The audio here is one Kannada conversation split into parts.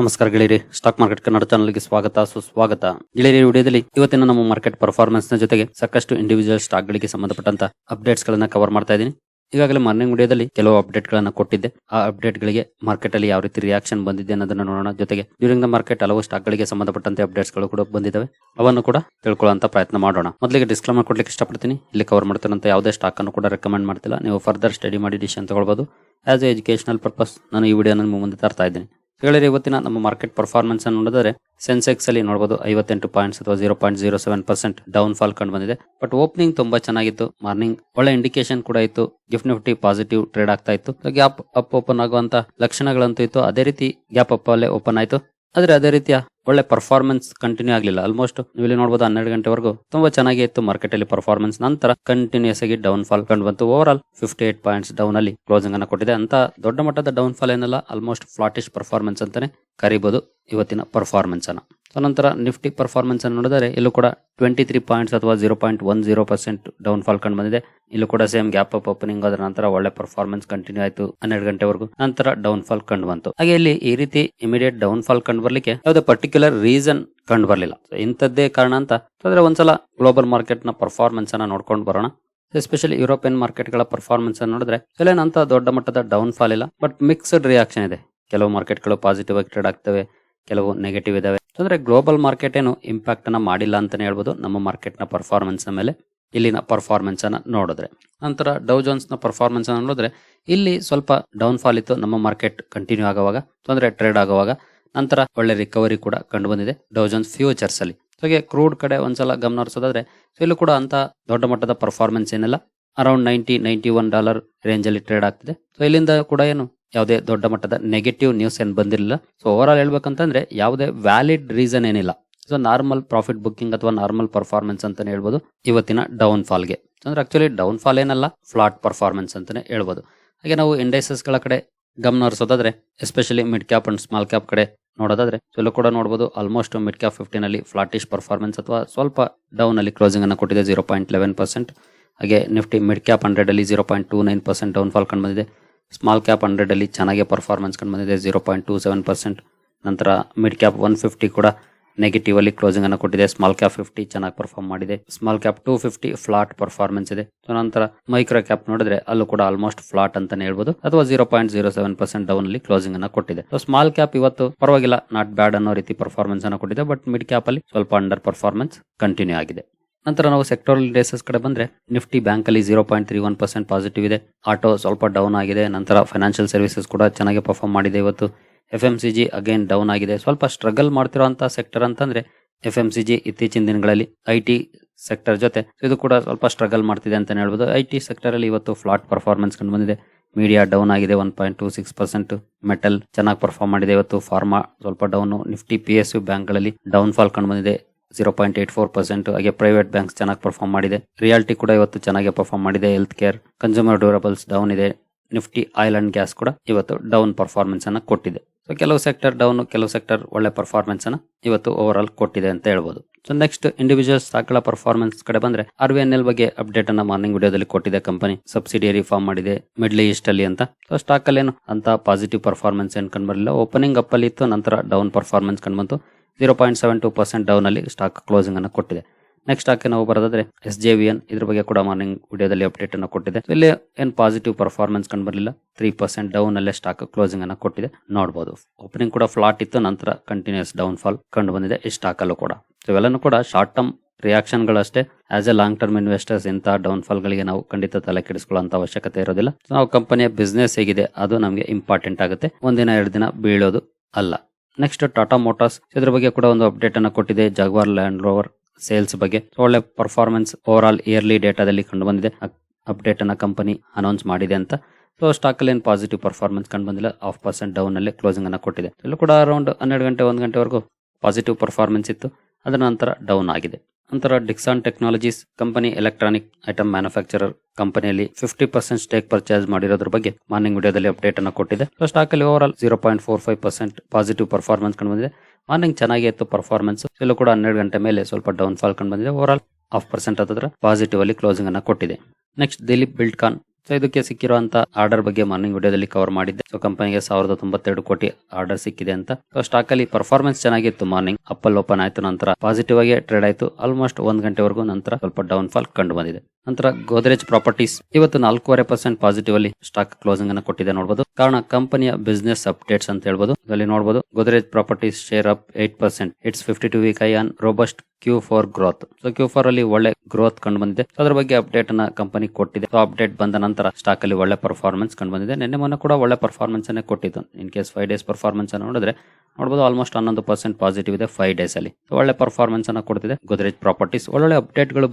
ನಮಸ್ಕಾರ ಗೆಳೆಯರಿ. ಸ್ಟಾಕ್ ಮಾರ್ಕೆಟ್ ಕನ್ನಡ ಚಾನಲ್ಗೆ ಸ್ವಾಗತ, ಸುಸ್ವಾಗತ. ಗೆಳೆಯರಿ ವಿಡಿಯೋದಲ್ಲಿ ಇವತ್ತಿನ ನಮ್ಮ ಮಾರ್ಕೆಟ್ ಪರ್ಫಾರ್ಮೆನ್ಸ್ನ ಜೊತೆಗೆ ಸಾಕಷ್ಟು ಇಂಡಿವಿಜುವಲ್ ಸ್ಟಾಕ್ ಗಳಿಗೆ ಸಂಬಂಧಪಟ್ಟಂತ ಅಪ್ಡೇಟ್ಸ್ ಗಳನ್ನ ಕವರ್ ಮಾಡ್ತಾ ಇದ್ದೀನಿ. ಈಗಾಗಲೇ ಮಾರ್ನಿಂಗ್ ವಿಡಿಯೋದಲ್ಲಿ ಕೆಲವು ಅಪ್ಡೇಟ್ ಗಳನ್ನ ಕೊಟ್ಟಿದ್ದೆ. ಆ ಅಪ್ಡೇಟ್ ಗಳಿಗೆ ಮಾರ್ಕೆಟ್ ಅಲ್ಲಿ ಯಾವ ರೀತಿ ರಿಯಾಕ್ಷನ್ ಬಂದಿದೆ ಅನ್ನೋದನ್ನ ನೋಡೋಣ. ಜೊತೆಗೆ ಡ್ಯೂರಿಂಗ್ ದ ಮಾರ್ಕೆಟ್ ಹಲವು ಸ್ಟಾಕ್ ಗಳಿಗೆ ಸಂಬಂಧಪಟ್ಟಂತೆ ಅಪ್ಡೇಟ್ಸ್ಗಳು ಕೂಡ ಬಂದಿದ್ದಾವೆ. ಅವನ್ನು ಕೂಡ ತಿಳ್ಕೊಳ್ಳುವಂತ ಪ್ರಯತ್ನ ಮಾಡೋಣ. ಮೊದಲಿಗೆ ಡಿಸ್ಕ್ಲೈಮರ್ ಕೊಡ್ಲಿಕ್ಕೆ ಇಷ್ಟಪಡ್ತೀನಿ. ಇಲ್ಲಿ ಕವರ್ ಮಾಡ್ತಿರೋಂಥ ಯಾವುದೇ ಸ್ಟಾಕ್ ಅನ್ನು ಕೂಡ ರೆಕಮೆಂಡ್ ಮಾಡ್ತಿಲ್ಲ. ನೀವು ಫರ್ದರ್ ಸ್ಟಡಿ ಮಾಡಿ ಡಿಸಿಷನ್ ತಗೊಳ್ಬಹುದು ಆಸ್ ಎ ಎಜುಕೇಶನಲ್ ಪರ್ಪಸ್ ನಾನು ಈ ವಿಡಿಯೋ ನಿಮ್ಮ ಮುಂದೆ ತರ್ತಾ ಇದ್ದೀನಿ. ಹೇಳಿದ್ರೆ ಇವತ್ತಿನ ನಮ್ಮ ಮಾರ್ಕೆಟ್ ಪರ್ಫಾರ್ಮೆನ್ಸ್ ಅನ್ನು ನೋಡಿದರೆ ಸೆನ್ಸೆಕ್ಸ್ ಅಲ್ಲಿ ನೋಡಬಹುದು ಐವತ್ತೆಂಟು ಪಾಯಿಂಟ್ಸ್ ಅಥವಾ zero point zero seven percent down fall ಕಂಡು ಬಂದಿದೆ. ಬಟ್ ಓಪನಿಂಗ್ ತುಂಬಾ ಚೆನ್ನಾಗಿತ್ತು. ಮಾರ್ನಿಂಗ್ ಒಳ್ಳೆ ಇಂಡಿಕೇಶನ್ ಕೂಡ ಇತ್ತು. ಗಿಫ್ಟ್ ನಿಫ್ಟಿ ಪಾಸಿಟಿವ್ ಟ್ರೇಡ್ ಆಗ್ತಾ ಇತ್ತು. ಗ್ಯಾಪ್ ಅಪ್ ಓಪನ್ ಆಗುವಂತ ಲಕ್ಷಣಗಳಂತೂ ಇತ್ತು. ಅದೇ ರೀತಿ ಗ್ಯಾಪ್ ಅಪ್ ಅಲ್ಲೇ ಓಪನ್ ಆಯ್ತು. ಆದ್ರೆ ಅದೇ ರೀತಿಯ ಒಳ್ಳೆ ಪರ್ಫಾರ್ಮೆನ್ಸ್ ಕಂಟಿನ್ಯೂ ಆಗಲಿಲ್ಲ. ಆಲ್ಮೋಸ್ಟ್ ನೀವು ಇಲ್ಲಿ ನೋಡಬಹುದು ಹನ್ನೆರಡು ಗಂಟೆವರೆಗೂ ತುಂಬಾ ಚೆನ್ನಾಗಿ ಇತ್ತು ಮಾರ್ಕೆಟ್ ಅಲ್ಲಿ ಪರ್ಫಾರ್ಮೆನ್ಸ್ ನಂತರ ಕಂಟಿನ್ಯೂಸ್ ಆಗಿ ಡೌನ್ ಫಾಲ್ ಕಂಡು ಬಂತು. Over all fifty eight points down ಅಲ್ಲಿ ಕ್ಲೋಸಿಂಗ್ ಅನ್ನ ಕೊಟ್ಟಿದೆ. ಅಂತ ದೊಡ್ಡ ಮಟ್ಟದ ಡೌನ್ ಫಾಲ್ ಏನಲ್ಲ ಆಲ್ಮೋಸ್ಟ್ ಫ್ಲಾಟಿಶ್ ಪರ್ಫಾರ್ಮೆನ್ಸ್ ಅಂತಾನೆ ಕರಿಬಹುದು ಇವತ್ತಿನ ಪರ್ಫಾರ್ಮೆನ್ಸ್ ಅನ್ನ. ಸೊ ನಂತರ ನಿಫ್ಟಿ ಪರ್ಫಾರ್ಮೆನ್ಸ್ ಅನ್ನು ನೋಡಿದರೆ ಇಲ್ಲೂ ಕೂಡ ಟ್ವೆಂಟಿ ತ್ರೀ ಪಾಯಿಂಟ್ಸ್ ಅಥವಾ zero point one zero percent down fall ಕಂಡು ಬಂದಿದೆ. ಇಲ್ಲೂ ಕೂಡ ಸೇಮ್ ಗ್ಯಾಪ್ ಅಪ್ ಓಪನಿಂಗ್ ಆದ ನಂತರ ಒಳ್ಳೆ ಪರ್ಫಾರ್ಮೆನ್ಸ್ ಕಂಟಿನ್ಯೂ ಆಯಿತು ಹನ್ನೆರಡು ಗಂಟೆವರೆಗೂ. ನಂತರ ಡೌನ್ ಫಾಲ್ ಕಂಡು ಬಂತು. ಹಾಗೆ ಇಲ್ಲಿ ಈ ರೀತಿ ಇಮಿಡಿಯೇಟ್ ಡೌನ್ ಫಾಲ್ ಕಂಡು ಬರಲಿಕ್ಕೆ ಯಾವುದೇ ಪರ್ಟಿಕ್ಯುಲರ್ ರೀಸನ್ ಕಂಡು ಬರಲಿಲ್ಲ. ಇಂಥದ್ದೇ ಕಾರಣ ಅಂತ ಅಂದ್ರೆ ಒಂದ್ಸಲ ಗ್ಲೋಬಲ್ ಮಾರ್ಕೆಟ್ನ ಪರ್ಫಾರ್ಮೆನ್ಸ್ ಅನ್ನ ನೋಡ್ಕೊಂಡು ಬರೋಣ. ಎಸ್ಪೆಷಲಿ ಯುರೋಪಿಯನ್ ಮಾರ್ಕೆಟ್ಗಳ ಪರ್ಫಾರ್ಮೆನ್ಸ್ ಅನ್ನು ನೋಡಿದ್ರೆ ಇಲ್ಲೇನಂತ ದೊಡ್ಡ ಮಟ್ಟದ ಡೌನ್ ಫಾಲ್ ಇಲ್ಲ ಬಟ್ ಮಿಕ್ಸ್ಡ್ ರಿಯಾಕ್ಷನ್ ಇದೆ. ಕೆಲವು ಮಾರ್ಕೆಟ್ಗಳು ಪಾಸಿಟಿವ್ ಆಗಿ ಟ್ರೇಡ್ ಆಗ್ತವೆ, ಕೆಲವು ನೆಗೆಟಿವ್ ಇದಾವೆ. ಅಂದ್ರೆ ಗ್ಲೋಬಲ್ ಮಾರ್ಕೆಟ್ ಏನು ಇಂಪ್ಯಾಕ್ಟನ್ನು ಮಾಡಿಲ್ಲ ಅಂತಲೇ ಹೇಳ್ಬೋದು. ನಮ್ಮ ಮಾರ್ಕೆಟ್ನ ಪರ್ಫಾರ್ಮೆನ್ಸ್ನ ಪರ್ಫಾರ್ಮೆನ್ಸ್ ಮೇಲೆ ಇಲ್ಲಿನ ಪರ್ಫಾರ್ಮೆನ್ಸ್ ಅನ್ನ ನೋಡಿದ್ರೆ. ನಂತರ ಡೌ ಜೋನ್ಸ್ನ ಪರ್ಫಾರ್ಮೆನ್ಸ್ ಅನ್ನ ನೋಡಿದ್ರೆ ಇಲ್ಲಿ ಸ್ವಲ್ಪ ಡೌನ್ ಫಾಲ್ ಇತ್ತು. ನಮ್ಮ ಮಾರ್ಕೆಟ್ ಕಂಟಿನ್ಯೂ ಆಗುವಾಗ, ತೊಂದರೆ ಟ್ರೇಡ್ ಆಗುವಾಗ. ನಂತರ ಒಳ್ಳೆ ರಿಕವರಿ ಕೂಡ ಕಂಡು ಬಂದಿದೆ ಡೌ ಜೋನ್ಸ್ ಫ್ಯೂಚರ್ಸ್ ಅಲ್ಲಿ. ಹಾಗೆ ಕ್ರೂಡ್ ಕಡೆ ಒಂದ್ಸಲ ಗಮನ ಹರಿಸೋದಾದ್ರೆ ಇಲ್ಲೂ ಕೂಡ ಅಂತ ದೊಡ್ಡ ಮಟ್ಟದ ಪರ್ಫಾರ್ಮೆನ್ಸ್ ಏನಿಲ್ಲ. Around ninety ninety one dollar range ಅಲ್ಲಿ ಟ್ರೇಡ್ ಆಗ್ತಿದೆ. ಸೊ ಇಲ್ಲಿಂದ ಕೂಡ ಏನು ಯಾವುದೇ ದೊಡ್ಡ ಮಟ್ಟದ ನೆಗೆಟಿವ್ ನ್ಯೂಸ್ ಏನು ಬಂದಿರಲಿಲ್ಲ. ಸೊ ಓವರ್ ಆಲ್ ಹೇಳ್ಬೇಕಂತಂದ್ರೆ ಯಾವುದೇ ವ್ಯಾಲಿಡ್ ರೀಸನ್ ಏನಿಲ್ಲ. ಸೊ ನಾರ್ಮಲ್ ಪ್ರಾಫಿಟ್ ಬುಕ್ಕಿಂಗ್ ಅಥವಾ ನಾರ್ಮಲ್ ಪರ್ಫಾರ್ಮೆನ್ಸ್ ಅಂತಾನೆ ಹೇಳ್ಬೋದು ಇವತ್ತಿನ ಡೌನ್ ಫಾಲ್ಗೆ ಅಂದ್ರೆ ಆಕ್ಚುಲಿ ಡೌನ್ ಫಾಲ್ ಏನಲ್ಲ ಫ್ಲಾಟ್ ಪರ್ಫಾರ್ಮೆನ್ಸ್ ಅಂತಾನೆ ಹೇಳ್ಬೋದು. ಹಾಗೆ ನಾವು ಇಂಡೈಸಸ್ಗಳ ಕಡೆ ಗಮನ ಹರಿಸೋದಾದ್ರೆ especially mid cap and small cap ಕಡೆ ನೋಡೋದಾದ್ರೆ ಸೊ ಇಲ್ಲೂ ಕೂಡ ನೋಡಬಹುದು ಆಲ್ಮೋಸ್ಟ್ ಮಿಡ್ ಕ್ಯಾಪ್ ಫಿಫ್ಟೀನ್ ಅಲ್ಲಿ ಫ್ಲಾಟಿಶ್ ಪರ್ಫಾರ್ಮೆನ್ಸ್ ಅಥವಾ ಸ್ವಲ್ಪ ಡೌನ್ ಅಲ್ಲಿ ಕ್ಲೋಸಿಂಗ್ ಅನ್ನು ಕೊಟ್ಟಿದೆ ಜೀರೋ ಪಾಯಿಂಟ್ ಲೆವೆನ್ ಪರ್ಸೆಂಟ್ ಹಾಗೆ ನಿಫ್ಟಿ ಮಿಡ್ ಕ್ಯಾಪ್ ಹಂಡ್ರೆಡ್ ಅಲ್ಲಿ zero point two nine percent down fall ಕಂಡು ಬಂದಿದೆ. ಸ್ಮಾಲ್ ಕ್ಯಾಪ್ ಹಂಡ್ರೆಡ್ ಅಲ್ಲಿ ಚೆನ್ನಾಗಿ ಪರ್ಫಾರ್ಮೆನ್ಸ್ ಕಂಡು ಬಂದಿದೆ zero point two seven percent ನಂತರ ಮಿಡ್ ಕ್ಯಾಪ್ ಒನ್ ಫಿಫ್ಟಿ ಕೂಡ ನೆಗೆಟಿವ್ ಅಲ್ಲಿ ಕ್ಲೋಸಿಂಗ್ ಅನ್ನು ಕೊಟ್ಟಿದೆ ಸ್ಮಾಲ್ ಕ್ಯಾಪ್ ಫಿಫ್ಟಿ ಚೆನ್ನಾಗಿ ಪರ್ಫಾರ್ಮ್ ಮಾಡಿದೆ. Small cap two fifty flat performance ಇದೆ. ನಂತರ ಮೈಕ್ರೋ ಕ್ಯಾಪ್ ನೋಡಿದ್ರೆ ಅಲ್ಲೂ ಕೂಡ ಆಲ್ಮೋಸ್ಟ್ ಫ್ಲಾಟ್ ಅಂತಾನೆ ಹೇಳ್ಬೋದು. ಅಥವಾ zero point zero seven percent down ಅಲ್ಲಿ ಕ್ಲೋಸಿಂಗ್ ಅನ್ನು ಕೊಟ್ಟಿದೆ. ಸ್ಮಾಲ್ ಕ್ಯಾಪ್ ಇವತ್ತು ಪರವಾಗಿಲ್ಲ ನಾಟ್ ಬ್ಯಾಡ್ ಅನ್ನೋ ರೀತಿ ಪರ್ಫಾರ್ಮೆನ್ಸ್ ಅನ್ನು ಕೊಟ್ಟಿದೆ ಬಟ್ ಮಿಡ್ ಕ್ಯಾಪ್ ಅಲ್ಲಿ ಸ್ವಲ್ಪ ಅಂಡರ್ ಪರ್ಫಾರ್ಮೆನ್ಸ್ ಕಂಟಿನ್ಯೂ ಆಗಿದೆ. ನಂತರ ನಾವು ಸೆಕ್ಟೋರಲ್ ಡೇಸಸ್ ಕಡೆ ಬಂದ್ರೆ ನಿಫ್ಟಿ ಬ್ಯಾಂಕ್ ಅಲ್ಲಿ zero point three one percent positive ಇದೆ. ಆಟೋ ಸ್ವಲ್ಪ ಡೌನ್ ಆಗಿದೆ. ನಂತರ ಫೈನಾನ್ಷಿಯಲ್ ಸರ್ವಿಸಸ್ ಕೂಡ ಚೆನ್ನಾಗಿ ಪರ್ಫಾರ್ಮ್ ಮಾಡಿದೆ ಇವತ್ತು. F M C G again down ಆಗಿದೆ. ಸ್ವಲ್ಪ ಸ್ಟ್ರಗಲ್ ಮಾಡ್ತಿರೋಂಥ ಸೆಕ್ಟರ್ ಅಂತಂದ್ರೆ ಎಫ್ ಎಂ ಸಿ ಜಿ ಇತ್ತೀಚಿನ ದಿನಗಳಲ್ಲಿ ಐ ಟಿ ಸೆಕ್ಟರ್ ಜೊತೆ. ಇದು ಕೂಡ ಸ್ವಲ್ಪ ಸ್ಟ್ರಗಲ್ ಮಾಡ್ತಿದೆ ಅಂತ ಹೇಳ್ಬೋದು. ಐ ಟಿ ಸೆಕ್ಟರ್ ಅಲ್ಲಿ ಇವತ್ತು ಫ್ಲಾಟ್ ಪರ್ಫಾರ್ಮೆನ್ಸ್ ಕಂಡು ಬಂದಿದೆ. ಮೀಡಿಯಾ ಡೌನ್ ಆಗಿದೆ one point two six percent metal ಚೆನ್ನಾಗಿ ಪರ್ಫಾರ್ಮ್ ಮಾಡಿದೆ ಇವತ್ತು. ಫಾರ್ಮಾ ಸ್ವಲ್ಪ down Nifty P S U ಬ್ಯಾಂಕ್ಗಳಲ್ಲಿ ಡೌನ್ ಫಾಲ್ ಕಂಡು ಬಂದಿದೆ. Zero point eight four percent ಹಾಗೆ ಪ್ರೈವೇಟ್ ಬ್ಯಾಂಕ್ಸ್ ಚೆನ್ನಾಗಿ ಪರ್ಫಾರ್ಮ್ ಮಾಡಿದೆ. ರಿಯಾಲಿಟಿ ಕೂಡ ಇವತ್ತು ಚೆನ್ನಾಗಿ ಪರ್ಫಾರ್ಮ್ ಮಾಡಿದೆ health care consumer durables down ಇದೆ ನಿಫ್ಟಿ ಆಯಿಲ್ ಅಂಡ್ ಗ್ಯಾಸ್ ಕೂಡ ಇವತ್ತು ಡೌನ್ ಪರ್ಫಾರ್ಮೆನ್ಸ್ ಅನ್ನ ಕೊಟ್ಟಿದೆ. ಸೊ ಕೆಲವು ಸೆಕ್ಟರ್ ಡೌನ್ ಕೆಲವು ಸೆಕ್ಟರ್ ಒಳ್ಳೆ ಪರ್ಫಾರ್ಮೆನ್ಸ್ ಅನ್ನ ಇವತ್ತು ಓವರ್ ಆಲ್ ಕೊಟ್ಟಿದೆ ಅಂತ ಹೇಳ್ಬೋದು. ಸೊ ನೆಕ್ಸ್ಟ್ ಇಂಡಿವಿಜುವಲ್ ಸ್ಟಾಕ್ಗಳ ಪರ್ಫಾರ್ಮೆನ್ಸ್ ಕಡೆ ಬಂದ್ರೆ ಆರ್ ವಿ ಎನ್ ಎಲ್ ಬಗ್ಗೆ ಅಪ್ಡೇಟ್ ಅನ್ನ ಮಾರ್ನಿಂಗ್ ವಿಡಿಯೋದಲ್ಲಿ ಕೊಟ್ಟಿದೆ ಕಂಪನಿ ಸಬ್ಸಿಡಿಯರಿ ಫಾರ್ಮ್ ಮಾಡಿದೆ ಮಿಡ್ಲ್ ಈಸ್ಟ್ ಅಲ್ಲಿ ಅಂತ. ಸೊ ಸ್ಟಾಕ್ ಅಲ್ಲಿ ಏನು ಅಂತ ಪಾಸಿಟಿವ್ ಪರ್ಫಾರ್ಮೆನ್ಸ್ ಏನ್ ಕಂಡು ಬರಲಿಲ್ಲ ಓಪನಿಂಗ್ ಅಪ್ ಅಲ್ಲಿ ಇತ್ತು, ನಂತರ ಡೌನ್ ಪರ್ಫಾರ್ಮೆನ್ಸ್ ಕಂಡು ಬಂತು. Zero point seven two percent ಡೌನಲ್ಲಿ stock closing ಅನ್ನು ಕೊಟ್ಟಿದೆ. ನೆಕ್ಸ್ಟ್ ಸ್ಟಾಕ್ ನಾವು ಬರೋದಾದ್ರೆ ಎಸ್ ಜೆ ವಿ ಎನ್ ಇದ್ರ ಬಗ್ಗೆ ಕೂಡ ಮಾರ್ನಿಂಗ್ ವಿಡಿಯೋದಲ್ಲಿ ಅಪ್ಡೇಟ್ ಅನ್ನು ಕೊಟ್ಟಿದೆ. ಇಲ್ಲಿ ಏನ್ ಪಾಸಿಟಿವ್ ಪರ್ಫಾರ್ಮೆನ್ಸ್ ಕಂಡು ಬರಲಿಲ್ಲ ತ್ರೀ ಪರ್ಸೆಂಟ್ ಡೌನ್ ಅಲ್ಲೇ ಸ್ಟಾಕ್ ಕ್ಲೋಸಿಂಗ್ ಅನ್ನು ಕೊಟ್ಟಿದೆ. ನೋಡಬಹುದು ಓಪನಿಂಗ್ ಕೂಡ ಫ್ಲಾಟ್ ಇತ್ತು, ನಂತರ ಕಂಟಿನ್ಯೂಸ್ ಡೌನ್ ಫಾಲ್ ಕಂಡು ಬಂದಿದೆ ಈ ಸ್ಟಾಕ್ ಅಲ್ಲೂ ಕೂಡ. ಇವೆಲ್ಲನೂ ಕೂಡ short term reaction ಗಳಷ್ಟೇ as a long term investors ಇಂಥ ಡೌನ್ ಫಾಲ್ ಗಳಿಗೆ ನಾವು ಖಂಡಿತ ತಲೆ ಕೆಡಿಸಿಕೊಳ್ಳುವಂತ ಅವಶ್ಯಕತೆ ಇರೋದಿಲ್ಲ. ನಾವು ಕಂಪನಿಯ ಬಿಸ್ನೆಸ್ ಹೇಗಿದೆ, ಅದು ನಮಗೆ ಇಂಪಾರ್ಟೆಂಟ್ ಆಗುತ್ತೆ. ಒಂದಿನ, ಎರಡು ದಿನ ಬೀಳೋದು ಅಲ್ಲ. ನೆಕ್ಸ್ಟ್ ಟಾಟಾ ಮೋಟಾರ್ಸ್ ಇದ್ರ ಬಗ್ಗೆ ಕೂಡ ಒಂದು ಅಪ್ಡೇಟ್ ಅನ್ನು ಕೊಟ್ಟಿದೆ. ಜಾಗ್ವಾರ್ ಲ್ಯಾಂಡ್ ರೋವರ್ ಸೇಲ್ಸ್ ಬಗ್ಗೆ. ಒಳ್ಳೆ ಪರ್ಫಾರ್ಮೆನ್ಸ್ ಓವರ್ ಆಲ್ ಇಯರ್ಲಿ ಡೇಟಾದಲ್ಲಿ ಕಂಡು ಬಂದಿದೆ. ಅಪ್ಡೇಟ್ ಅನ್ನ ಕಂಪನಿ ಅನೌನ್ಸ್ ಮಾಡಿದೆ ಅಂತ. ಸೊ ಸ್ಟಾಕ್ ಅಲ್ಲಿ ಏನು ಪಾಸಿಟಿವ್ ಪರ್ಫಾರ್ಮೆನ್ಸ್ ಕಂಡು ಬಂದಿಲ್ಲ. ಹಾಫ್ ಪರ್ಸೆಂಟ್ ಡೌನ್ ಅಲ್ಲಿ ಕ್ಲೋಸಿಂಗ್ ಅನ್ನ ಕೊಟ್ಟಿದೆ. ಇಲ್ಲೂ ಕೂಡ ಅರೌಂಡ್ ಹನ್ನೆರಡು ಗಂಟೆ, ಒಂದು ಗಂಟೆವರೆಗೂ ಪಾಸಿಟಿವ್ ಪರ್ಫಾರ್ಮೆನ್ಸ್ ಇತ್ತು. ಅದರ ನಂತರ ಡೌನ್ ಆಗಿದೆ. ನಂತರ Dixon Technologies company electronic item manufacturer ಕಂಪನಿಯಲ್ಲಿ ಫಿಫ್ಟಿ ಪರ್ಸೆಂಟ್ ಸ್ಟೇಕ್ ಪರ್ಚೇಸ್ ಮಾಡಿರೋದ್ರ ಬಗ್ಗೆ ಮಾರ್ನಿಂಗ್ ವಿಡಿಯೋದಲ್ಲಿ ಅಪ್ಡೇಟ್ ಅನ್ನು ಕೊಟ್ಟಿದೆ. ಸೊ ಸ್ಟಾಕ್ ಅಲ್ಲಿ over all zero point four five percent positive performance ಕಂಡು ಬಂದಿದೆ. ಮಾರ್ನಿಂಗ್ ಚೆನ್ನಾಗಿ ಇತ್ತು ಪರ್ಫಾರ್ಮೆನ್ಸ್ ಇಲ್ಲೂ ಕೂಡ ಹನ್ನೆರಡು ಗಂಟೆ ಮೇಲೆ ಸ್ವಲ್ಪ ಡೌನ್ ಫಾಲ್ ಕಂಡು ಬಂದಿದೆ. ಓವರ್ ಆಲ್ ಹಾಫ್ ಪರ್ಸೆಂಟ್ ಹತ್ತಿರ ಪಾಸಿಟಿವ್ ಅಲ್ಲಿ ಕ್ಲೋಸಿಂಗ್ ಅನ್ನ ಕೊಟ್ಟಿದೆ. Next Dilip Buildcon so ಇದಕ್ಕೆ ಸಿಕ್ಕಿರುವಂತ ಆರ್ಡರ್ ಬಗ್ಗೆ ಮಾರ್ನಿಂಗ್ ವಿಡಿಯೋದಲ್ಲಿ ಕವರ್ ಮಾಡಿದ್ದೆ. ಸೊ ಕಂಪನಿಗೆ ಸಾವಿರದ ತೊಂಬತ್ತೆರಡು ಕೋಟಿ ಆರ್ಡರ್ ಸಿಕ್ಕಿದೆ ಅಂತ. ಸೊ ಸ್ಟಾಕ್ ಅಲ್ಲಿ ಪರ್ಫಾರ್ಮೆನ್ಸ್ ಚೆನ್ನಾಗಿತ್ತು ಮಾರ್ನಿಂಗ್. ಅಪ್ಪಲ್ ಓಪನ್ ಆಯ್ತು, ನಂತರ ಪಾಸಿಟಿವ್ ಆಗಿ ಟ್ರೇಡ್ ಆಯ್ತು. ಆಲ್ಮೋಸ್ಟ್ ಒಂದ್ ಗಂಟೆವರೆಗೂ ನಂತರ ಸ್ವಲ್ಪ ಡೌನ್ ಫಾಲ್ ಕಂಡು ಬಂದಿದೆ. ನಂತರ ಗೋದ್ರೇಜ್ ಪ್ರಾಪರ್ಟೀಸ್ ಇವತ್ತು ನಾಲ್ಕೂವರೆ ಪರ್ಸೆಂಟ್ ಪಾಸಿಟಿವ್ ಅಲ್ಲಿ ಸ್ಟಾಕ್ ಕ್ಲೋಸಿಂಗ್ ಅನ್ನು ಕೊಟ್ಟಿದೆ ನೋಡಬಹುದು ಕಾರಣ ಕಂಪನಿಯ ಬಿಸ್ನೆಸ್ ಅಪ್ಡೇಟ್ಸ್ ಅಂತ ಹೇಳ್ಬೋದು. ಅಲ್ಲಿ ನೋಡಬಹುದು Godrej properties share up eight percent it's fifty two week high on robust Q four growth so Q four ಅಲ್ಲಿ ಒಳ್ಳೆ ಗ್ರೋತ್ ಕಂಡು ಬಂದಿದೆ ಅದರ ಬಗ್ಗೆ ಅಪ್ಡೇಟ್ ಅನ್ನ ಕಂಪನಿ ಕೊಟ್ಟಿದೆ. ಸೊ ಅಪ್ಡೇಟ್ ಬಂದ ನಂತರ ಸ್ಟಾಕ್ ಅಲ್ಲಿ ಒಳ್ಳೆ ಪರ್ಫಾರ್ಮೆನ್ಸ್ ಕಂಡು ಬಂದಿದೆ ನಿನ್ನೆ ಮೊನ್ನೆ ಕೂಡ ಒಳ್ಳೆ ಪರ್ಫಾರ್ಮೆನ್ಸ್ ಅನ್ನೇ ಕೊಟ್ಟಿತ್ತು in case five days performance ಅನ್ನು ನೋಡಿದ್ರೆ ನೋಡಬಹುದು ಆಲ್ಮೋಸ್ಟ್ ಹನ್ನೊಂದು ಪರ್ಸೆಂಟ್ ಪಾಸಿಟಿವ್ ಇದೆ ಫೈವ್ ಡೇಸ್ ಅಲ್ಲಿ. ಒಳ್ಳೆ ಪರ್ಫಾರ್ಮೆನ್ಸ್ ಅನ್ನ ಕೊಡ್ತಿದೆ. ಗೋದ್ರೇಜ್ ಪ್ರಾಪರ್ಟೀಸ್ ಒಳ್ಳೊಳ್ಳೆ ಅಪ್ಡೇಟ್ಗಳು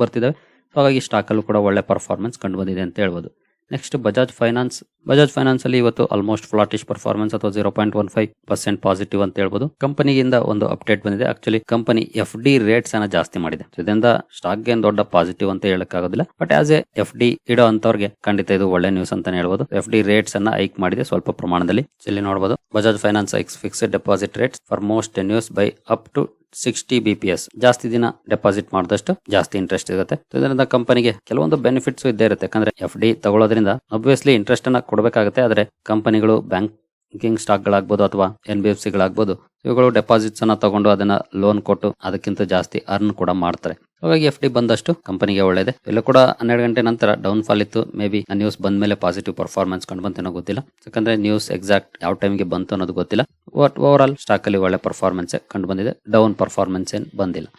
ಹಾಗಾಗಿ ಸ್ಟಾಕ್ ಅಲ್ಲೂ ಕೂಡ ಒಳ್ಳೆ ಪರ್ಫಾರ್ಮೆನ್ಸ್ ಕಂಡು ಬಂದಿದೆ ಅಂತ ಹೇಳ್ಬೋದು. Next Bajaj finance Bajaj finance ಅಲ್ಲಿ ಇವತ್ತು ಆಲ್ಮೋಸ್ಟ್ ಫ್ಲಾಟಿಶ್ ಪರ್ಫಾರ್ಮೆನ್ಸ್ ಅಥವಾ zero point one five percent positive ಅಂತ ಹೇಳ್ಬೋದು. ಕಂಪನಿಯಿಂದ ಒಂದು ಅಪ್ಡೇಟ್ ಬಂದಿದೆ. Actually company F D rates ಅನ್ನ ಜಾಸ್ತಿ ಮಾಡಿದೆ. ಇದರಿಂದ ಸ್ಟಾಕ್ಗೆ ದೊಡ್ಡ ಪಾಸಿಟಿವ್ ಅಂತ ಹೇಳಕ್ಕಾಗೋದಿಲ್ಲ but as a F D ಇಡೋ ಅಂತವ್ರಿಗೆ ಖಂಡಿತ ಇದು ಒಳ್ಳೆ ನ್ಯೂಸ್ ಅಂತಾನೆ ಹೇಳ್ಬೋದು. ಎಫ್ ಡಿ ರೇಟ್ಸ್ ಅನ್ನ ಹೈಕ್ ಮಾಡಿದೆ ಸ್ವಲ್ಪ ಪ್ರಮಾಣದಲ್ಲಿ. ಇಲ್ಲಿ ನೋಡಬಹುದು Bajaj finance X fixed deposit rates for most news buy up to sixty B P S ಜಾಸ್ತಿ ದಿನ ಡೆಪಾಸಿಟ್ ಮಾಡಿದಷ್ಟು ಜಾಸ್ತಿ ಇಂಟ್ರೆಸ್ಟ್ ಇರುತ್ತೆ. ಇದರಿಂದ ಕಂಪನಿಗೆ ಕೆಲವೊಂದು ಬೆನಿಫಿಟ್ಸ್ ಇದ್ದೇ ಇರುತ್ತೆ. ಯಾಕಂದ್ರೆ ಎಫ್ ಡಿ ತಗೊಳ್ಳೋದ್ರಿಂದ ಅಬ್ವಿಯಸ್ಲಿ ಇಂಟ್ರೆಸ್ಟ್ ಅನ್ನ ಕೊಡಬೇಕಾಗುತ್ತೆ. ಆದರೆ ಕಂಪನಿಗಳು ಬ್ಯಾಂಕಿಂಗ್ ಸ್ಟಾಕ್ ಗಳಾಗ್ಬೋದು ಅಥವಾ ಎನ್ ಬಿ ಎಫ್ ಸಿ ಗಳಾಗ್ಬೋದು ಇವುಗಳು ಡೆಪಾಸಿಟ್ಸ್ ಅನ್ನ ತಗೊಂಡು ಅದನ್ನ ಲೋನ್ ಕೊಟ್ಟು ಅದಕ್ಕಿಂತ ಜಾಸ್ತಿ ಅರ್ನ್ ಕೂಡ ಮಾಡ್ತಾರೆ. ಹಾಗಾಗಿ ಎಫ್ ಡಿ ಬಂದಷ್ಟು ಕಂಪನಿಗೆ ಒಳ್ಳೇದೆ. ಎಲ್ಲ ಕೂಡ ಹನ್ನೆರಡು ಗಂಟೆ ನಂತರ ಡೌನ್ ಫಾಲ್ ಇತ್ತು. ಮೇ ಬಿ ನ್ಯೂಸ್ ಬಂದ ಮೇಲೆ ಪಾಸಿಟಿವ್ ಪರ್ಫಾರ್ಮೆನ್ಸ್ ಕಂಡು ಬಂತೇನೋ ಗೊತ್ತಿಲ್ಲ. ಯಾಕಂದ್ರೆ ನ್ಯೂಸ್ ಎಕ್ಸಾಕ್ಟ್ ಯಾವ ಟೈಮ್ಗೆ ಬಂತು ಅನ್ನೋದು ಗೊತ್ತಿಲ್ಲ. ಬಟ್ ಓವರ್ ಆಲ್ ಸ್ಟಾಕ್ ಅಲ್ಲಿ ಒಳ್ಳೆ ಪರ್ಫಾರ್ಮೆನ್ಸ್ ಕಂಡು ಬಂದಿದೆ. ಡೌನ್ ಪರ್ಫಾರ್ಮೆನ್ಸ್ ಏನ್ ಬಂದಿಲ್ಲ.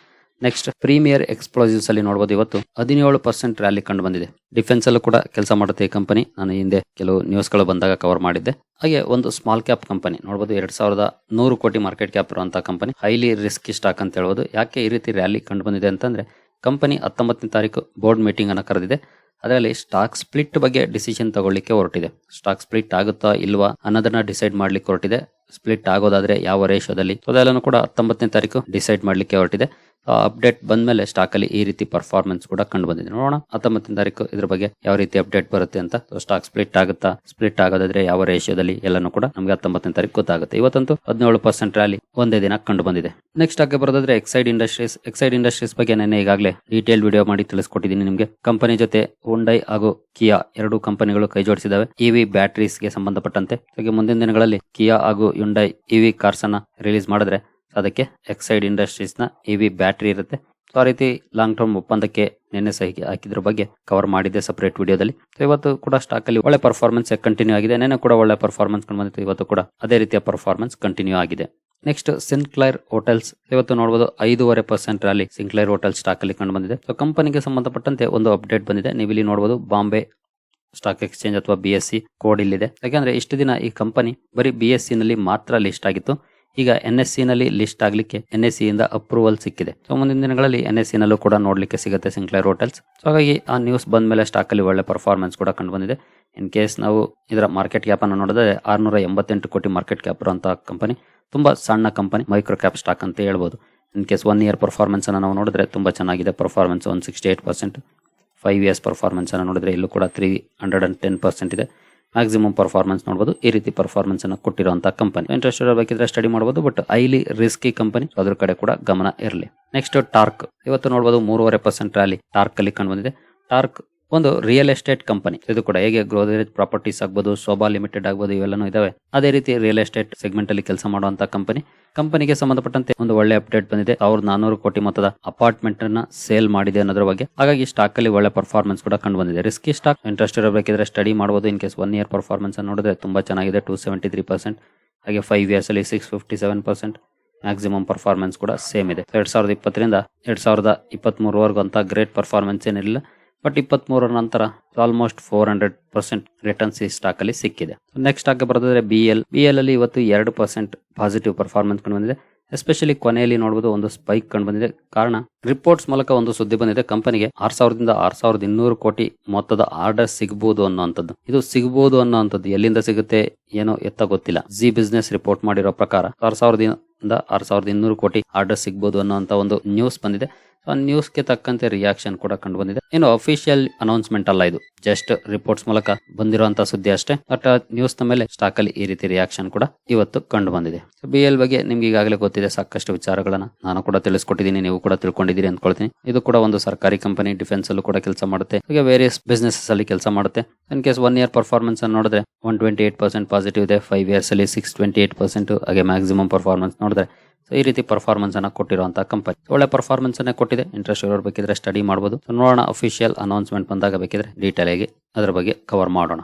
ನೆಕ್ಸ್ಟ್ ಪ್ರೀಮಿಯರ್ ಎಕ್ಸ್ಪ್ಲೋಸಿವ್ಸ್ ಅಲ್ಲಿ ನೋಡಬಹುದು ಇವತ್ತು ಹದಿನೇಳು ಪರ್ಸೆಂಟ್ ರ್ಯಾಲಿ ಕಂಡು ಬಂದಿದೆ. ಡಿಫೆನ್ಸ್ ಅಲ್ಲೂ ಕೂಡ ಕೆಲಸ ಮಾಡುತ್ತೆ ಈ ಕಂಪನಿ ನಾನು ಹಿಂದೆ ಕೆಲವು ನ್ಯೂಸ್ಗಳು ಬಂದಾಗ ಕವರ್ ಮಾಡಿದ್ದೆ. ಹಾಗೆ ಒಂದು ಸ್ಮಾಲ್ ಕ್ಯಾಪ್ ಕಂಪನಿ ನೋಡಬಹುದು ಎರಡ್ ಸಾವಿರದ ನೂರು ಕೋಟಿ ಮಾರ್ಕೆಟ್ ಕ್ಯಾಪ್ ಇರುವಂತಹ ಕಂಪನಿ ಹೈಲಿ ರಿಸ್ಕಿ ಸ್ಟಾಕ್ ಅಂತ ಹೇಳ್ಬೋದು. ಯಾಕೆ ಈ ರೀತಿ ರ್ಯಾಲಿ ಕಂಡು ಬಂದಿದೆ ಅಂತಂದ್ರೆ ಕಂಪನಿ ಹತ್ತೊಂಬತ್ತನೇ ತಾರೀಕು ಬೋರ್ಡ್ ಮೀಟಿಂಗ್ ಅನ್ನು ಕರೆದಿದೆ. ಅದರಲ್ಲಿ ಸ್ಟಾಕ್ ಸ್ಪ್ಲಿಟ್ ಬಗ್ಗೆ ಡಿಸಿಷನ್ ತಗೊಳ್ಳಿಕ್ಕೆ ಹೊರಟಿದೆ. ಸ್ಟಾಕ್ ಸ್ಪ್ಲಿಟ್ ಆಗುತ್ತಾ ಇಲ್ವಾ ಅನ್ನೋದನ್ನ ಡಿಸೈಡ್ ಮಾಡ್ಲಿಕ್ಕೆ ಹೊರಟಿದೆ. ಸ್ಪ್ಲಿಟ್ ಆಗೋದಾದ್ರೆ ಯಾವ ರೇಷೋದಲ್ಲಿ ಅದೆಲ್ಲನೂ ಕೂಡ ಹತ್ತೊಂಬತ್ತನೇ ತಾರೀಕು ಡಿಸೈಡ್ ಮಾಡ್ಲಿಕ್ಕೆ ಹೊರಟಿದೆ. ಅಪ್ಡೇಟ್ ಬಂದ್ಮೇಲೆ ಸ್ಟಾಕ್ ಅಲ್ಲಿ ಈ ರೀತಿ ಪರ್ಫಾರ್ಮೆನ್ಸ್ ಕೂಡ ಕಂಡು ಬಂದಿದೆ ನೋಡೋಣ ಹತ್ತೊಂಬತ್ತನೇ ತಾರೀಕು ಇದ್ರ ಬಗ್ಗೆ ಯಾವ ರೀತಿ ಅಪ್ಡೇಟ್ ಬರುತ್ತೆ ಅಂತ. ಸ್ಟಾಕ್ ಸ್ಪ್ಲಿಟ್ ಆಗುತ್ತಾ? ಸ್ಪ್ಲಿಟ್ ಆಗೋದಾದ್ರೆ ಯಾವ ರೇಷಿಯೋದಲ್ಲಿ ಎಲ್ಲನೂ ಕೂಡ ನಮಗೆ ಹತ್ತೊಂಬತ್ತನೇ ತಾರೀಕು ಗೊತ್ತಾಗುತ್ತೆ. ಇವತ್ತಂತೂ ಹದಿನೇಳು ಪರ್ಸೆಂಟ್ ರ್ಯಾಲಿ ಒಂದೇ ದಿನ ಕಂಡು ಬಂದಿದೆ ನೆಕ್ಸ್ಟ್ ಆಗಿ ಬರೋದಾದ್ರೆ ಎಕ್ಸೈಡ್ ಇಂಡಸ್ಟ್ರೀಸ್ ಎಕ್ಸೈಡ್ ಇಂಡಸ್ಟ್ರೀಸ್ ಬಗ್ಗೆ ನೆನ್ನೆ ಈಗಾಗಲೇ ಡೀಟೇಲ್ ವಿಡಿಯೋ ಮಾಡಿ ತಿಳಿಸ್ಕೊಟ್ಟಿದ್ದೀನಿ ನಿಮಗೆ. ಕಂಪನಿ ಜೊತೆ ಹುಂಡೈ ಹಾಗೂ ಕಿಯಾ ಎರಡು ಕಂಪನಿಗಳು ಕೈ ಜೋಡಿಸಿದಾವೆ ಇವಿ ಬ್ಯಾಟರೀಸ್ಗೆ ಸಂಬಂಧಪಟ್ಟಂತೆ. ಹಾಗೆ ಮುಂದಿನ ದಿನಗಳಲ್ಲಿ ಕಿಯಾ ಹಾಗೂ ಯುಂಡೈ ಇವಿ ಕಾರ್ಸ್ ಅನ್ನ ರಿಲೀಸ್ ಮಾಡಿದ್ರೆ ಅದಕ್ಕೆ ಎಕ್ಸೈಡ್ ಇಂಡಸ್ಟ್ರೀಸ್ನ ಇವಿ ಬ್ಯಾಟರಿ ಇರುತ್ತೆ. ಆ ರೀತಿ ಲಾಂಗ್ ಟರ್ಮ್ ಒಪ್ಪಂದಕ್ಕೆ ನಿನ್ನೆ ಸಹಿ ಹಾಕಿದ್ರ ಬಗ್ಗೆ ಕವರ್ ಮಾಡಿದ್ದೆ ಸಪರೇಟ್ ವಿಡಿಯೋದಲ್ಲಿ ಸೊ ಇವತ್ತು ಕೂಡ ಸ್ಟಾಕ್ ಅಲ್ಲಿ ಒಳ್ಳೆ ಪರ್ಫಾರ್ಮೆನ್ಸ್ ಕಂಟಿನ್ಯೂ ಆಗಿದೆ. ನಿನ್ನೆ ಕೂಡ ಒಳ್ಳೆ ಪರ್ಫಾರ್ಮೆನ್ಸ್ ಕಂಡು ಬಂದಿತ್ತು. ಇವತ್ತು ಕೂಡ ಅದೇ ರೀತಿಯ ಪರ್ಫಾರ್ಮೆನ್ಸ್ ಕಂಟಿನ್ಯೂ ಆಗಿದೆ. ನೆಕ್ಸ್ಟ್ ಸಿನ್ಕ್ಲೈರ್ ಹೋಟೆಲ್ಸ್ ಇವತ್ತು ನೋಡಬಹುದು ಐದೂವರೆ percent rally Sinclair hotel stock ಅಲ್ಲಿ ಕಂಡು ಬಂದಿದೆ. ಸೊ ಕಂಪನಿಗೆ ಸಂಬಂಧಪಟ್ಟಂತೆ ಒಂದು ಅಪ್ಡೇಟ್ ಬಂದಿದೆ. ನೀವು ಇಲ್ಲಿ ನೋಡಬಹುದು ಬಾಂಬೆ ಸ್ಟಾಕ್ ಎಕ್ಸ್ಚೇಂಜ್ ಅಥವಾ ಬಿ ಸಿ ಕೋಡ್ ಇಲ್ಲಿದೆ. ಯಾಕಂದ್ರೆ ಇಷ್ಟು ದಿನ ಈ ಕಂಪನಿ ಬರೀ ಬಿ ಸಿ ನಲ್ಲಿ ಮಾತ್ರ ಲಿಸ್ಟ್ ಆಗಿತ್ತು. ಈಗ ಎನ್ ಎಸ್ ಸಿ ನಲ್ಲಿ ಲಿಸ್ಟ್ ಆಗಲಿಕ್ಕೆ ಎನ್ ಎಸ್ ಸಿಯಿಂದ ಅಪ್ರೂವಲ್ ಸಿಕ್ಕಿದೆ. ಸೊ ಮುಂದಿನ ದಿನಗಳಲ್ಲಿ ಎನ್ ಎಸ್ ಸಿ ನಲ್ಲೂ ಕೂಡ ನೋಡ್ಲಿಕ್ಕೆ ಸಿಗುತ್ತೆ ಸಿಂಕ್ಲೇರ್ ಹೋಟೆಲ್ಸ್ ಸೊ ಹಾಗಾಗಿ ಆ ನ್ಯೂಸ್ ಬಂದ ಮೇಲೆ ಸ್ಟಾಕ್ ಅಲ್ಲಿ ಒಳ್ಳೆ ಪರ್ಫಾರ್ಮೆನ್ಸ್ ಕೂಡ ಕಂಡು ಬಂದಿದೆ ಇನ್ ಕೇಸ್ ನಾವು ಇದರ ಮಾರ್ಕೆಟ್ ಕ್ಯಾಪ್ ಅನ್ನು ನೋಡಿದ್ರೆ ಆರ್ನೂರ ಎಂಬತ್ತೆಂಟು ಕೋಟಿ ಮಾರ್ಕೆಟ್ ಕ್ಯಾಪ್ ಇರುವಂತಹ ಕಂಪನಿ ತುಂಬಾ ಸಣ್ಣ ಕಂಪನಿ ಮೈಕ್ರೋ ಕ್ಯಾಪ್ ಸ್ಟಾಕ್ ಅಂತ ಹೇಳ್ಬೋದು. In case one year performance ಅನ್ನು ನಾವು ನೋಡಿದ್ರೆ ತುಂಬಾ ಚೆನ್ನಾಗಿದೆ performance one sixty eight percent five years performance ಅನ್ನು ನೋಡಿದ್ರೆ ಇಲ್ಲೂ ಕೂಡ three hundred and ten percent ಇದೆ. ಮ್ಯಾಕ್ಸಿಮಮ್ ಪರ್ಫಾರ್ಮೆನ್ಸ್ ನೋಡಬಹುದು ಈ ರೀತಿ ಪರ್ಫಾರ್ಮೆನ್ಸ್ ಅನ್ನು ಕೊಟ್ಟಿರುವಂತಹ ಕಂಪನಿ ಇಂಟ್ರೆಸ್ಟ್ ಬೇಕಿದ್ರೆ ಸ್ಟಡಿ ಮಾಡಬಹುದು ಬಟ್ ಹೈಲಿ ರಿಸ್ಕಿ ಕಂಪನಿ ಅದ್ರ ಕಡೆ ಕೂಡ ಗಮನ ಇರಲಿ. ನೆಕ್ಸ್ಟ್ ಟಾರ್ಕ್ ಇವತ್ತು ನೋಡಬಹುದು ಮೂರುವರೆ ಪರ್ಸೆಂಟ್ ರ್ಯಾಲಿ ಟಾರ್ಕ್ ಅಲ್ಲಿ ಕಂಡು ಬಂದಿದೆ. ಟಾರ್ಕ್ ಒಂದು ರಿಯಲ್ ಎಸ್ಟೇಟ್ ಕಂಪನಿ ಇದು ಕೂಡ ಹೇಗೆ ಗ್ರೋದರೇಜ್ ಪ್ರಾಪರ್ಟೀಸ್ ಆಗ್ಬೋದು, ಶೋಭಾ ಲಿಮಿಟೆಡ್ ಆಗ್ಬೋದು, ಇವೆಲ್ಲನೂ ಇದಾವೆ. ಅದೇ ರೀತಿ ರಿಯಲ್ ಎಸ್ಟೇಟ್ ಸೆಗ್ಮೆಂಟ್ ಅಲ್ಲಿ ಕೆಲಸ ಮಾಡುವಂತ ಕಂಪನಿ ಕಂಪನಿಗೆ ಸಂಬಂಧಪಟ್ಟಂತೆ ಒಂದು ಒಳ್ಳೆ ಅಪ್ಡೇಟ್ ಬಂದಿದೆ. ಸಾವಿರದ ನಾನೂರು ಕೋಟಿ ಮೊತ್ತದ ಅಪಾರ್ಟ್ಮೆಂಟ್ ಅನ್ನ ಸೇಲ್ ಮಾಡಿದೆ ಅನ್ನೋದ್ರ ಬಗ್ಗೆ. ಹಾಗಾಗಿ ಸ್ಟಾಕ್ ಅಲ್ಲಿ ಒಳ್ಳೆ ಪರ್ಫಾರ್ಮೆನ್ಸ್ ಕೂಡ ಕಂಡು ಬಂದಿದೆ. ರಿಸ್ಕಿ ಸ್ಟಾಕ್ ಇಂಟ್ರೆಸ್ಟ್ ಇರಬೇಕಿದ್ರೆ ಸ್ಟಡಿ ಮಾಡಬಹುದು in case one year performance ನೋಡಿದ್ರೆ ತುಂಬಾ ಚೆನ್ನಾಗಿದೆ. ಟೂ ಸೆವೆಂಟಿ ತ್ರೀ ಪರ್ಸೆಂಟ್ ಹಾಗೆ ಫೈವ್ ಇಯರ್ಸ್ ಅಲ್ಲಿ six fifty seven percent maximum performance ಕೂಡ ಸೇಮ್ ಇದೆ. ಎರಡ್ ಸಾವಿರದ ಇಪ್ಪತ್ತರಿಂದ ಎರಡ್ ಸಾವಿರದ ಇಪ್ಪತ್ತ್ ಮೂರವರೆಗೂ ಅಂತ ಗ್ರೇಟ್ ಪರ್ಫಾರ್ಮೆನ್ಸ್ ಏನಿರಲಿಲ್ಲ. ಬಟ್ ಇಪ್ಪತ್ತ್ ಮೂರರ ನಂತರ almost four hundred percent returns ಈ ಸ್ಟಾಕ್ ಅಲ್ಲಿ ಸಿಕ್ಕಿದೆ. ನೆಕ್ಸ್ಟ್ ಸ್ಟಾಕ್ ಬರೋದಾದ್ರೆ ಬಿ ಎಲ್ ಬಿ ಎಲ್ ಅಲ್ಲಿ ಇವತ್ತು ಎರಡು ಪರ್ಸೆಂಟ್ ಪಾಸಿಟಿವ್ ಪರ್ಫಾರ್ಮೆನ್ಸ್ ಕಂಡು ಬಂದಿದೆ ಎಸ್ಪೆಷಲಿ ಕೊನೆಯಲ್ಲಿ ನೋಡಬಹುದು ಒಂದು ಸ್ಪೈಕ್ ಕಂಡು ಬಂದಿದೆ ಕಾರಣ ರಿಪೋರ್ಟ್ಸ್ ಮೂಲಕ ಒಂದು ಸುದ್ದಿ ಬಂದಿದೆ. ಕಂಪನಿಗೆ ಆರ್ ಸಾವಿರದಿಂದ ಆರ್ ಸಾವಿರದ ಇನ್ನೂರು ಕೋಟಿ ಮೊತ್ತದ ಆರ್ಡರ್ ಸಿಗಬಹುದು ಅನ್ನುವಂಥದ್ದು. ಇದು ಸಿಗಬಹುದು ಅನ್ನುವಂಥದ್ದು ಎಲ್ಲಿಂದ ಸಿಗುತ್ತೆ, ಏನೋ ಎತ್ತ ಗೊತ್ತಿಲ್ಲ. ಜಿ ಬಿಸ್ನೆಸ್ ರಿಪೋರ್ಟ್ ಮಾಡಿರೋ ಪ್ರಕಾರ ಆರ್ ಸಾವಿರದಿಂದ ಆರ್ ಸಾವಿರದ ಇನ್ನೂರು ಕೋಟಿ ಆರ್ಡರ್ ಸಿಗಬಹುದು ಅನ್ನುವಂತ ಒಂದು ನ್ಯೂಸ್ ಬಂದಿದೆ. ಸೊ ಗೆ ತಕ್ಕಂತೆ ರಿಯಾಕ್ಷನ್ ಕೂಡ ಕಂಡು ಬಂದಿದೆ ಏನು ಅಫಿಷಿಯಲ್ ಅನೌನ್ಸ್ಮೆಂಟ್ ಅಲ್ಲ ಇದು. ಜಸ್ಟ್ ರಿಪೋರ್ಟ್ಸ್ ಮೂಲಕ ಬಂದಿರುವಂತಹ ಸುದ್ದಿ ಅಷ್ಟೇ. ಬಟ್ ನ್ಯೂಸ್ನ ಮೇಲೆ ಸ್ಟಾಕ್ ಅಲ್ಲಿ ಈ ರೀತಿ ರಿಯಾಕ್ಷನ್ ಕೂಡ ಇವತ್ತು ಕಂಡು ಬಂದಿದೆ ಬಿ ಎಲ್ ಬಗ್ಗೆ ನಿಮ್ಗೆ ಈಗಾಗಲೇ ಗೊತ್ತಿದೆ ಸಾಕಷ್ಟು ವಿಚಾರಗಳನ್ನ. ನಾನು ಕೂಡ ತಿಳಿಸ್ಕೊಟ್ಟಿದ್ದೀನಿ, ನೀವು ಕೂಡ ತಿಳ್ಕೊಂಡಿದ್ದೀರಿ ಅಂದ್ಕೊಳ್ತೀನಿ. ಇದು ಕೂಡ ಒಂದು ಸರ್ಕಾರಿ ಕಂಪನಿ ಡಿಫೆನ್ಸ್ ಅಲ್ಲೂ ಕೂಡ ಕೆಲಸ ಮಾಡುತ್ತೆ. ಹಾಗೆ ವೇರಿಯಸ್ ಬಿಸ್ನೆಸ್ ಅಲ್ಲಿ ಕೆಲಸ ಮಾಡುತ್ತೆ. In case one year performance ಅನ್ನು ನೋಡಿದ್ರೆ one twenty eight percent positive ಇದೆ. ಫೈವ್ ಇಯರ್ಸ್ ಅಲ್ಲಿ ಸಿಕ್ಸ್ ಟ್ವೆಂಟಿ ಏಟ್ ಪರ್ಸೆಂಟ್ ಹಾಗೆ ಮ್ಯಾಕ್ಸಿಮಮ್ ಪರ್ಫಾರ್ಮೆನ್ಸ್ ನೋಡಿದ್ರೆ ಸೊ ಈ ರೀತಿ ಪರ್ಫಾರ್ಮೆನ್ಸ್ ಅನ್ನ ಕೊಟ್ಟಿರುವಂತಹ ಕಂಪನಿ ಒಳ್ಳೆ ಪರ್ಫಾರ್ಮೆನ್ಸ್ ಅನ್ನ ಕೊಟ್ಟಿದೆ. ಇಂಟ್ರೆಸ್ಟ್ ಇರೋರು ಬೇಕಿದ್ರೆ ಸ್ಟಡಿ ಮಾಡಬಹುದು ನೋಡೋಣ ಅಫಿಷಿಯಲ್ ಅನೌನ್ಸ್ಮೆಂಟ್ ಬಂದಾಗ ಬೇಕಿದ್ರೆ ಡೀಟೇಲ್ ಆಗಿ ಅದರ ಬಗ್ಗೆ ಕವರ್ ಮಾಡೋಣ.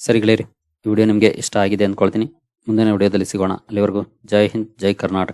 ಸರಿ ಗೆಳೆಯರಿ, ಈ ವಿಡಿಯೋ ನಿಮಗೆ ಇಷ್ಟ ಆಗಿದೆ ಅಂದ್ಕೊಳ್ತೀನಿ. ಮುಂದಿನ ವಿಡಿಯೋದಲ್ಲಿ ಸಿಗೋಣ. ಅಲ್ಲಿವರೆಗೂ ಜೈ ಹಿಂದ್, ಜೈ ಕರ್ನಾಟಕ.